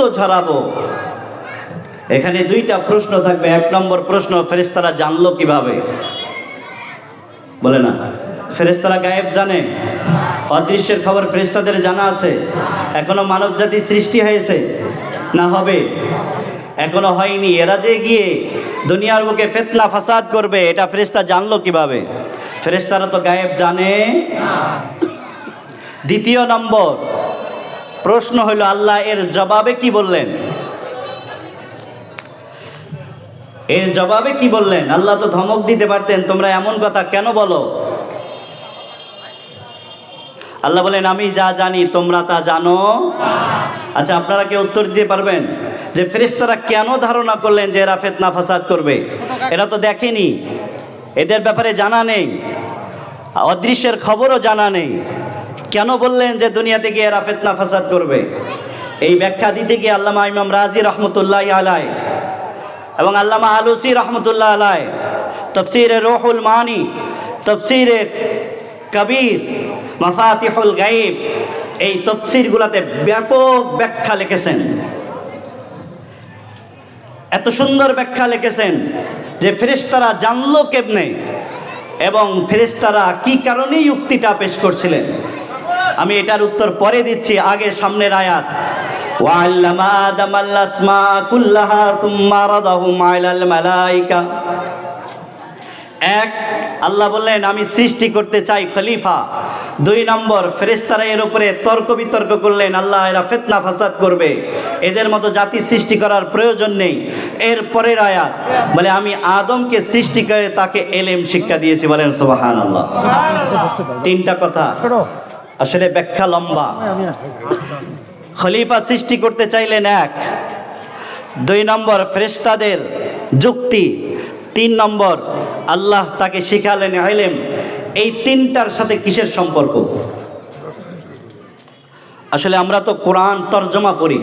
ঝরাবো এখানে দুইটা প্রশ্ন থাকবে। এক নম্বর প্রশ্ন ফেরেস্তারা জানলো কীভাবে? বলে না। ফেরেশতারা গায়েব জানে। অদৃশ্যের খবর ফেরেস্তাদের জানা আছে। এখনও মানব জাতি সৃষ্টি হয়েছে। না হবে। এখনও হয়নি। এরা যে গিয়ে দুনিয়ার বুকে ফেতনা, ফাসাদ করবে, এটা ফেরেশতা জানলো কীভাবে? ফেরেশতারা তো গায়েব জানে। দ্বিতীয় নম্বর প্রশ্ন হলো আল্লাহ এর জবাবে কি বললেন? এর জবাবে কি বললেন? আল্লাহ তো ধমক দিতে পারতেন, তোমরা এমন কথা কেন বলো? আল্লাহ বলেন আমি যা জানি, তোমরা তা জানো। আচ্ছা আপনারা কি উত্তর দিতে পারবেন? যে ফেরেশতারা কেন ধারণা করলেন যে এরা ফেতনা ফাসাদ করবে? এরা তো দেখেনি। এদের ব্যাপারে জানা নেই। অদৃশ্যের খবরও জানা নেই। কেন বললেন যে দুনিয়া থেকে এরা ফেতনা ফাসাদ করবে? এই ব্যাখ্যা দিতে গিয়ে আল্লামা ইমাম রাজি রহমতুল্লাহ আলাই এবং আল্লামা আলুসি রহমতুল্লাহ আলাই তফসিরে রোহুল মানি, তফসিরে কবির, মাফাতিহুল গাইব এই তফসিরগুলোতে ব্যাপক ব্যাখ্যা লিখেছেন। এত সুন্দর ব্যাখ্যা লিখেছেন যে ফেরিস্তারা জানলো কেমনে এবং ফেরিস্তারা কি কারণেই উক্তিটা পেশ করছিলেন। আমি এটার উত্তর পরে দিচ্ছি আগে সামনের আয়াত وعلم آدم الأسماء كلها ثم عرضهم على الملائكة এক আল্লাহ বললেন আমি সৃষ্টি করতে চাই খলিফা দুই নম্বর ফেরেশতারা এর উপরে তর্ক বিতর্ক করলেন আল্লাহ এরা ফেতনা ফাসাদ করবে এদের মতো জাতি সৃষ্টি করার প্রয়োজন নেই এর পরের আয়াত বলে আমি আদমকে সৃষ্টি করে তাকে এলেম শিক্ষা দিয়েছি বলেন সোবাহান আল্লাহ তিনটা কথা আসলে ব্যাখ্যা লম্বা। খলিফা সৃষ্টি করতে চাইলেন এক, দুই নম্বর ফ্রেস্তাদের যুক্তি, তিন নম্বর আল্লাহ তাকে শিখালেন আইলেম এই তিনটার সাথে কিসের সম্পর্ক? আসলে আমরা তো কোরআন তর্জমা করি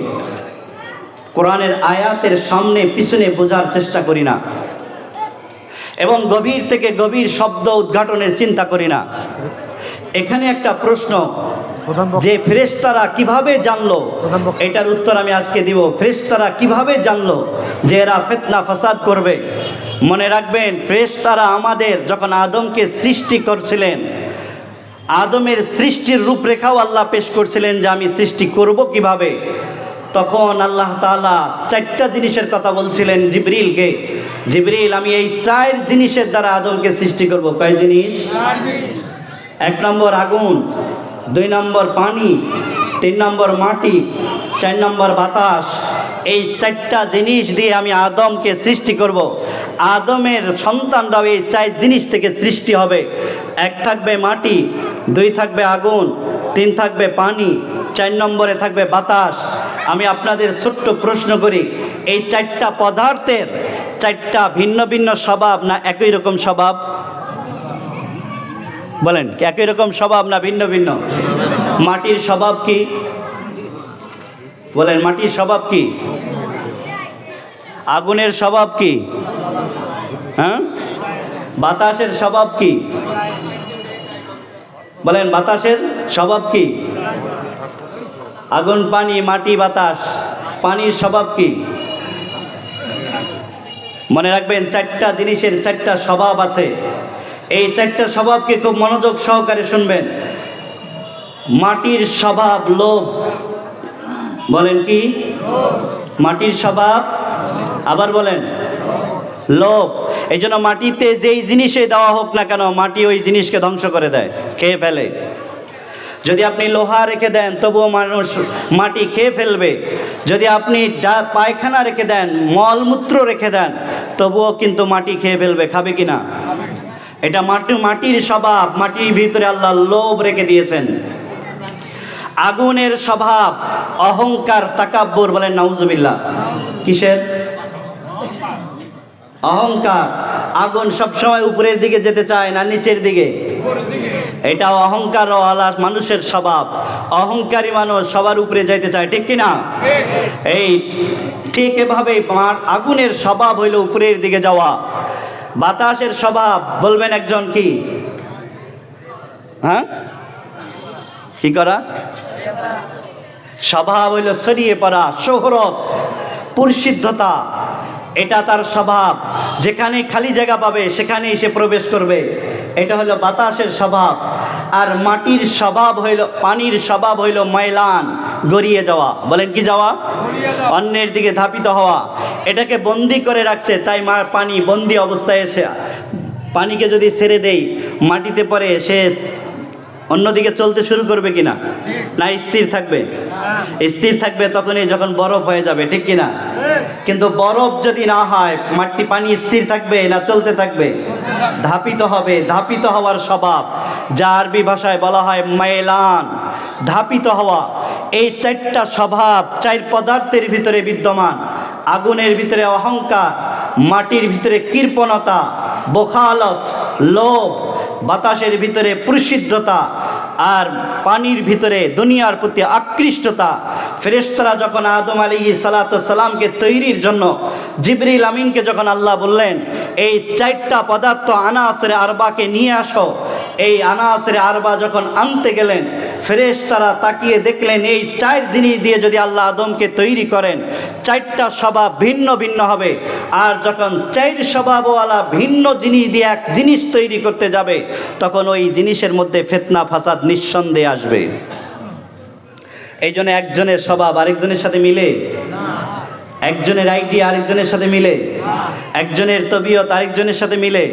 কোরআনের আয়াতের সামনে, পিছনে বোঝার চেষ্টা করি না। এবং গভীর থেকে গভীর শব্দ উদ্ঘাটনের চিন্তা করি না। এখানে একটা প্রশ্ন যে ফেরেশতারা কীভাবে জানলো? এটার উত্তর আমি আজকে দিব। ফেরেশতারা কীভাবে জানলো যে এরা ফেতনা ফাসাদ করবে? মনে রাখবেন ফেরেশতারা আমাদের যখন আদমকে সৃষ্টি করছিলেন আদমের সৃষ্টির রূপরেখাও আল্লাহ পেশ করছিলেন যে আমি সৃষ্টি করব কীভাবে? তখন আল্লাহ তাআলা চারটা জিনিসের কথা বলছিলেন জিবরিলকে। জিবরিল আমি এই চার জিনিসের দ্বারা আদমকে সৃষ্টি করব। কয় জিনিস। এক নম্বর আগুন, দুই নম্বর পানি, তিন নম্বর মাটি, চার নম্বর বাতাস। এই চারটা জিনিস দিয়ে আমি আদমকে সৃষ্টি করব। আদমের সন্তানরাও এই চার জিনিস থেকে সৃষ্টি হবে। এক থাকবে মাটি, দুই থাকবে আগুন, তিন থাকবে পানি, চার নম্বরে থাকবে বাতাস। আমি আপনাদের ছোট্ট প্রশ্ন করি, এই চারটা পদার্থের চারটা ভিন্ন ভিন্ন স্বভাব না একই রকম স্বভাব? বলেন, একই রকম স্বভাব না ভিন্ন ভিন্ন? মাটির স্বভাব কি? বলেন, মাটির স্বভাব কি? আগুনের স্বভাব কি? হ্যাঁ? বাতাসের স্বভাব কি? বলেন, বাতাসের স্বভাব কি? আগুন, পানি, মাটি, বাতাস, পানির স্বভাব কি? মনে রাখবেন, চারটা জিনিসের চারটা স্বভাব আছে। এই চারটা স্বভাবকে খুব মনোযোগ সহকারে শুনবেন। মাটির স্বভাব লোভ। বলেন কি? মাটির স্বভাব, আবার বলেন, লোভ। এই জন্য মাটিতে যেই জিনিসে দেওয়া হোক না কেন, মাটি ওই জিনিসকে ধ্বংস করে দেয়, খেয়ে ফেলে। যদি আপনি লোহা রেখে দেন, তবুও মানুষ মাটি খেয়ে ফেলবে। যদি আপনি পায়খানা রেখে দেন, মলমূত্র রেখে দেন, তবুও কিন্তু মাটি খেয়ে ফেলবে, খাবে কি না? এটা মাটি মাটির স্বভাব মাটির ভিতরে আল্লাহ লোভ রেখে দিয়েছেন। আগুনের স্বভাব অহংকার তাকাব্বর বলেন নাউজুবিল্লাহ। কিসের? অহংকার। আগুন সবসময় উপরের দিকে যেতে চায় না নিচের দিকে। এটা অহংকার ও আলাস মানুষের স্বভাব। অহংকারী মানুষ সবার উপরে যাইতে চায় ঠিক কিনা? এই ঠিক এভাবে আগুনের স্বভাব হইল উপরের দিকে যাওয়া। বাতাসের স্বভাব, বলবেন একজন কি? হ্যাঁ? কি করা? স্বভাব হইল ছড়িয়ে পড়া শোহরত পরিসিদ্ধতা। এটা তার স্বভাব। যেখানে খালি জায়গা পাবে সেখানে এসে প্রবেশ করবে। এটা হলো বাতাসের স্বভাব। আর মাটির স্বভাব হইল, পানির স্বভাব হইল ময়লান, গড়িয়ে যাওয়া। বলেন কি যাওয়া? অন্যের দিকে ধাপিত হওয়া। এটাকে বন্দি করে রাখছে, তাই মা পানি বন্দি অবস্থায় এসে, পানিকে যদি ছেড়ে দেই, মাটিতে পরে সে অন্যদিকে চলতে শুরু করবে কিনা? না, স্থির থাকবে। স্থির থাকবে তখনই যখন বরফ হয়ে যাবে, ঠিক কিনা? কিন্তু বরফ যদি না হয়, মাটি, পানি স্থির থাকবে না চলতে থাকবে? ধাপিত হবে, ধাপিত হওয়ার স্বভাব। যা আরবি ভাষায় বলা হয় মাইলান। ধাপিত হওয়া। এই চারটা স্বভাব চার পদার্থের ভিতরে বিদ্যমান। আগুনের ভিতরে অহংকার, মাটির ভিতরে কৃপণতা, বোখালত, লোভ, বাতাসের ভিতরে প্রসিদ্ধতা আর পানির ভিতরে দুনিয়ার প্রতি আকৃষ্টতা। ফেরেশতারা যখন আদম আলী সালাত সালামকে তৈরির জন্য জিবরিল আমিনকে যখন আল্লাহ বললেন, এই চারটা পদার্থ আনাসরে আরবাকে নিয়ে আসো। এই আনাসরে আরবা যখন আনতে গেলেন ফেরেশতারা তাকিয়ে দেখলেন, এই চার জিনিস দিয়ে যদি আল্লাহ আদমকে তৈরি করেন, চারটা স্বভাব ভিন্ন ভিন্ন হবে। আর যখন চার স্বভাবওয়ালা ভিন্ন জিনিস দিয়ে এক জিনিস তৈরি করতে যাবে, তখন ওই জিনিসের মধ্যে ফেতনা, ফাসাদ নিঃসন্দেহে আসবে। এই জন্য একজনের স্বভাব আরেকজনের সাথে মিলে? একজনের আইডিয়া আরেকজনের সাথে মিলে? একজনের তবিয়ত আরেকজনের সাথে মিলে?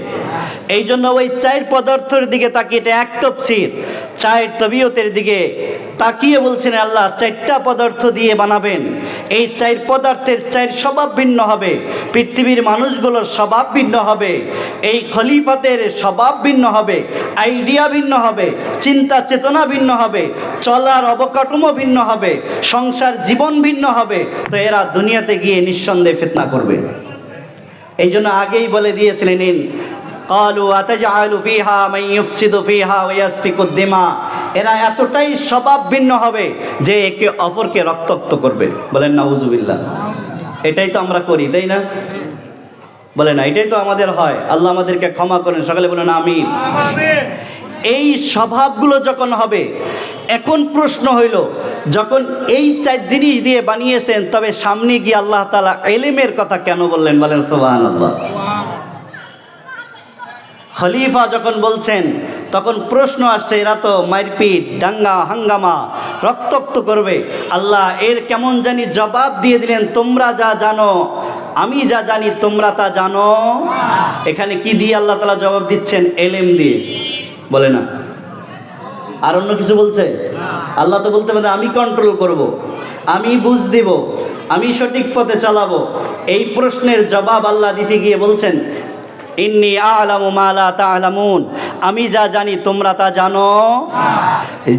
এই জন্য ওই চার পদার্থের দিকে তাকিয়ে এটা এক তফসির। চার তবিয়তের দিকে তাকিয়ে বলছেন, আল্লাহ, চারটা পদার্থ দিয়ে বানাবেন। এই চার পদার্থের চার স্বভাব ভিন্ন হবে। পৃথিবীর মানুষগুলোর স্বভাব ভিন্ন হবে। এই খলিফাতের স্বভাব ভিন্ন হবে। আইডিয়া ভিন্ন হবে। চিন্তা চেতনা ভিন্ন হবে। চলার অবকাঠামো ভিন্ন হবে। সংসার জীবন ভিন্ন হবে। তো এরা দুনিয়াতে গিয়ে নিঃসন্দেহে ফেতনা করবে। এই জন্য আগেই বলে দিয়েছিলেন আতাজআলু ফিহা মান ইউফসিদু ফিহা ওয়া ইয়াসফিকু দিমা। এরা এতটাই স্বভাব ভিন্ন হবে যে একে অপরকে রক্তাক্ত করবে। বলেন নাউজুবিল্লাহ এটাই তো আমরা করি, তাই না? বলে না এটাই তো আমাদের হয়। আল্লাহ আমাদেরকে ক্ষমা করেন। সকালে বলেন, আমিন। এই স্বভাবগুলো যখন হবে, এখন প্রশ্ন হইল, যখন এই চার জিনিস দিয়ে বানিয়েছেন, তবে সামনে গিয়ে আল্লাহ তালা এলেমের কথা কেন বললেন? বলেন সোহান আল্লাহ খলিফা যখন বলছেন, তখন প্রশ্ন আসছে, এরা তো মারপিট দাঙ্গা, হাঙ্গামা, রক্তাক্ত করবে। আল্লাহ এর কেমন জানি জবাব দিয়ে দিলেন, তোমরা যা জানো, আমি যা জানি, তোমরা তা জানো। এখানে কি দিয়ে আল্লাহ তালা জবাব দিচ্ছেন? এলেম দিয়ে। বলে না। আর অন্য কিছু বলছে? আল্লাহ তো বলতে পারে আমি কন্ট্রোল করব। আমি বুঝ দিব, আমি সঠিক পথে চালাবো। এই প্রশ্নের জবাব আল্লাহ দিতে গিয়ে বলছেন ইন্নি আলামু মালা তালামুন। আমি যা জানি, তোমরা তা জানো।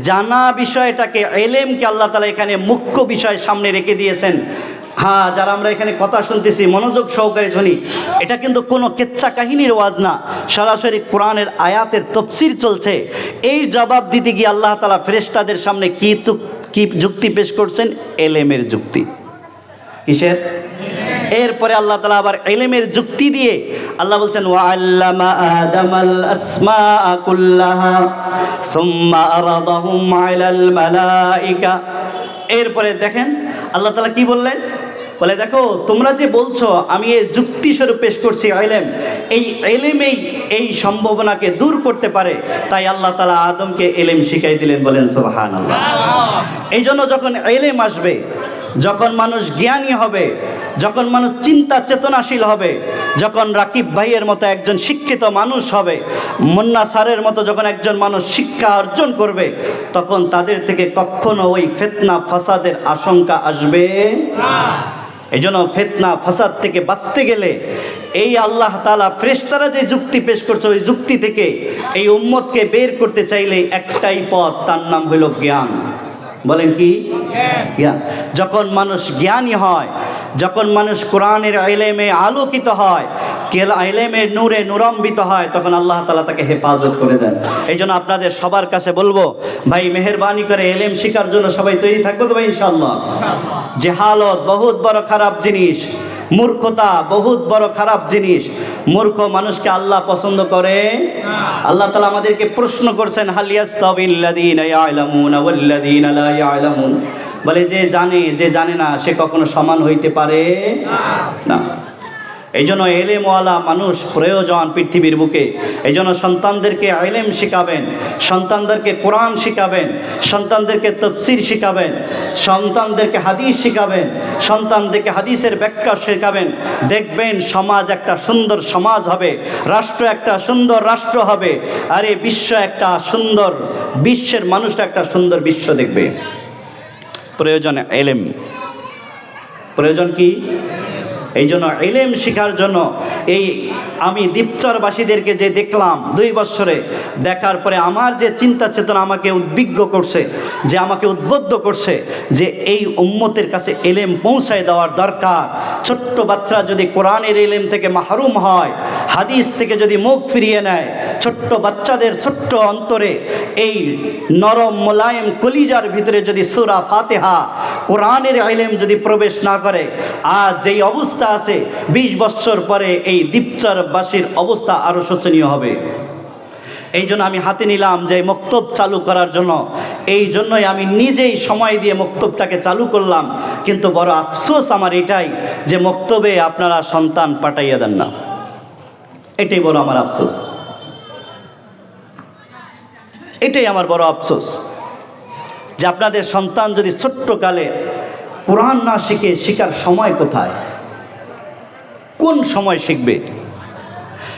জানা বিষয়টাকে, এলেমকে আল্লাহ তালা এখানে মুখ্য বিষয় সামনে রেখে দিয়েছেন। হ্যাঁ যারা আমরা এখানে কথা শুনতেছি, মনোযোগ সহকারে শুনি, এটা কিন্তু কোনো কেচ্ছা কাহিনীর ওয়াজ না। সরাসরি কোরআনের আয়াতের তফসির চলছে। এই জবাব দিতে গিয়ে আল্লাহ তালা ফেরেশতাদের সামনে কি কি যুক্তি পেশ করছেন? এলেমের যুক্তি। কিসের? এরপরে আল্লাহ তালা আবার এলেমের যুক্তি দিয়ে আল্লাহ বলছেন ওয়াল্লামা আদামাল আসমা কুল্লাহা সুম্মা আরাদাহুম আলাল মালাইকা। এরপরে দেখেন আল্লাহ তালা কি বললেন? বলে দেখো তোমরা যে বলছো আমি এর যুক্তি স্বরূপ পেশ করছি এলেম এই এলেমেই এই সম্ভাবনাকে দূর করতে পারে। তাই আল্লাহ তালা আদমকে এলেম শিখাই দিলেন বলেন সোহান আল্লাহ এই জন্য যখন এলেম আসবে যখন মানুষ জ্ঞানী হবে, যখন মানুষ চিন্তা চেতনাশীল হবে, যখন রাকিব ভাইয়ের মতো একজন শিক্ষিত মানুষ হবে, মুন্না স্যারের মতো যখন একজন মানুষ শিক্ষা অর্জন করবে, তখন তাদের থেকে কখনো ওই ফেতনা ফাসাদের আশঙ্কা আসবে এই জন্য ফেতনা ফাসাদ থেকে বাঁচতে গেলে এই আল্লাহ তালা ফ্রেশতারা যে যুক্তি পেশ করছে, ওই যুক্তি থেকে এই উম্মতকে বের করতে চাইলে একটাই পথ, তার নাম হইল জ্ঞান। বলেন কি? যখন মানুষ জ্ঞানী হয় যখন মানুষ কোরআনের এলেমে আলোকিত হয় কেল এলেমের নূরে নুরম্বিত হয় তখন আল্লাহ তালা তাকে হেফাজত করে দেন। এই জন্য আপনাদের সবার কাছে বলব ভাই মেহরবানি করে এলেম শিকার জন্য সবাই তৈরি থাকব তো ভাই ইনশাল্লাহ যে হালত বহুত বড় খারাপ জিনিস। মূর্খতা বহুত বড় খারাপ জিনিস। মূর্খ মানুষকে আল্লাহ পছন্দ করে? আল্লাহ তালা আমাদেরকে প্রশ্ন করছেন বলে, যে জানে যে জানে না, সে কখনো সমান হইতে পারে? না। এই জন্য এলেমওয়ালা মানুষ প্রয়োজন পৃথিবীর বুকে। এই জন্য সন্তানদেরকে এলেম শিখাবেন, সন্তানদেরকে কোরআন শিখাবেন, সন্তানদেরকে তফসির শিখাবেন, সন্তানদেরকে হাদিস শিখাবেন, সন্তানদেরকে হাদিসের ব্যাখ্যা শেখাবেন। দেখবেন সমাজ একটা সুন্দর সমাজ হবে, রাষ্ট্র একটা সুন্দর রাষ্ট্র হবে, আর এই বিশ্ব একটা সুন্দর, বিশ্বের মানুষ একটা সুন্দর বিশ্ব দেখবে। প্রয়োজন এলেম। প্রয়োজন কি? এই জন্য এলেম শেখার জন্য এই আমি দ্বীপচরবাসীদেরকে যে দেখলাম দুই বছরে, দেখার পরে আমার যে চিন্তা চেতনা আমাকে উদ্বিগ্ন করছে, যে আমাকে উদ্বুদ্ধ করছে, যে এই উম্মতের কাছে এলেম পৌঁছায় দেওয়ার দরকার। ছোট্ট বাচ্চা যদি কোরআনের এলেম থেকে মাহরুম হয়, হাদিস থেকে যদি মুখ ফিরিয়ে নেয়, ছোট্ট বাচ্চাদের ছোট্ট অন্তরে এই নরম মোলায়েম কলিজার ভিতরে যদি সুরা ফাতেহা, কোরআনের এলেম যদি প্রবেশ না করে আর যেই অবস্থা আছে, বিশ বছর পরে এই দ্বীপচরবাসীর অবস্থা আরও শোচনীয় হবে। এই জন্য আমি হাতে নিলাম যে মক্তব চালু করার জন্য। এই জন্যই আমি নিজেই সময় দিয়ে মক্তবটাকে চালু করলাম, কিন্তু বড় আফসোস আমার এটাই যে মক্তবে আপনারা সন্তান পাঠাইয়া দেন না। এটাই বড় আমার আফসোস। এটাই আমার বড় আফসোস যে আপনাদের সন্তান যদি ছোট্টকালে কোরআন না শিখে শিখার সময় কোথায়? কোন সময় শিখবে?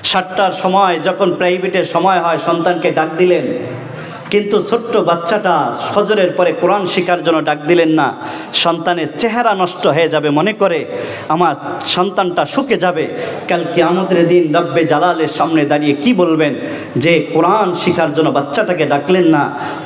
সাতটার সময় যখন প্রাইভেটের সময় হয় সন্তানকে ডাক দিলেন কিন্তু ছোট্ট বাচ্চাটা ফজরের পরে কোরআন শেখার জন্য ডাক দিলেন না। সন্তানের চেহারা নষ্ট হয়ে যাবে মনে করে, আমার সন্তানটা শুকে যাবে। কালকে আমাদের দিন রব্বে জালালের সামনে দাঁড়িয়ে কি বলবেন? যে কোরআন শেখার জন্য বাচ্চাটাকে ডাকলেন না,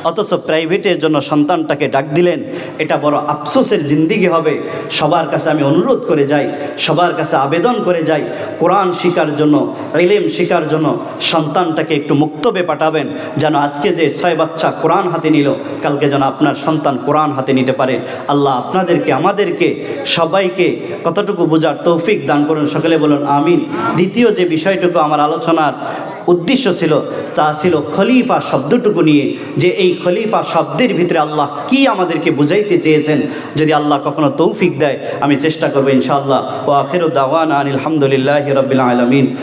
অথচ প্রাইভেটের জন্য সন্তানটাকে ডাক দিলেন। এটা বড় আফসোসের জিন্দিগি হবে। সবার কাছে আমি অনুরোধ করে যাই, সবার কাছে আবেদন করে যাই, কোরআন শিকার জন্য এলেম শিকার জন্য সন্তানটাকে একটু মুক্তবে পাঠাবেন, যেন আজকে যে ছয় বাচ্চা কোরআন হাতে নিল, কালকে যেন আপনার সন্তান কোরআন হাতে নিতে পারে। আল্লাহ আপনাদেরকে, আমাদেরকে, সবাইকে কতটুকু বোঝার তৌফিক দান করুন। সকলে বলুন, আমিন। দ্বিতীয় যে বিষয়টুকু আমার আলোচনার উদ্দেশ্য ছিল, তা ছিল খলিফা শব্দটুকু নিয়ে, যে এই খলিফা শব্দের ভিতরে আল্লাহ কি আমাদেরকে বুঝাইতে চেয়েছেন, যদি আল্লাহ কখনো তৌফিক দেয়, আমি চেষ্টা করব ইনশাআল্লাহ। ও আখের দাওয়ান আনিল আলহামদুলিল্লাহ রবিল আলমিন।